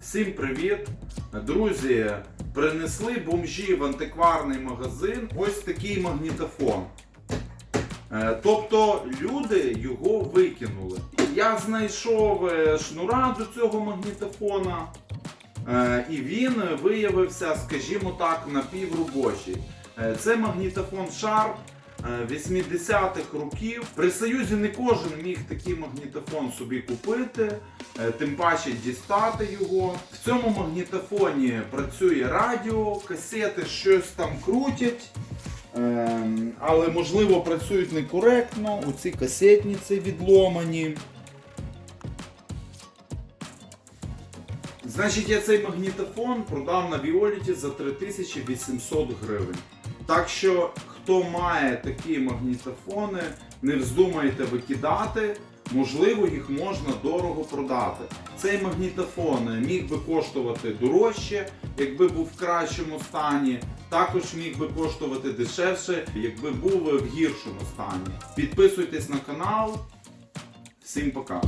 Всім привіт! Друзі, принесли бомжі в антикварний магазин ось такий магнітофон. Е, Тобто люди його викинули. Я знайшов е, шнура до цього магнітофона, е, і він виявився, скажімо так, напівробочий. Це магнітофон Sharp 80-х років. При Союзі не кожен міг такий магнітофон собі купити, е, тим паче дістати його. В цьому магнітофоні працює радіо, касети щось там крутять. Ем, але можливо працюють некоректно, у ці касетниці відломані. Значить, я цей магнітофон продав на Віоліті за 3800 гривень. Так що, хто має такі магнітофони, не вздумайте викидати, можливо, їх можна дорого продати. Цей магнітофон міг би коштувати дорожче, якби був в кращому стані. Також міг би коштувати дешевше, якби був в гіршому стані. Підписуйтесь на канал. Всім пока!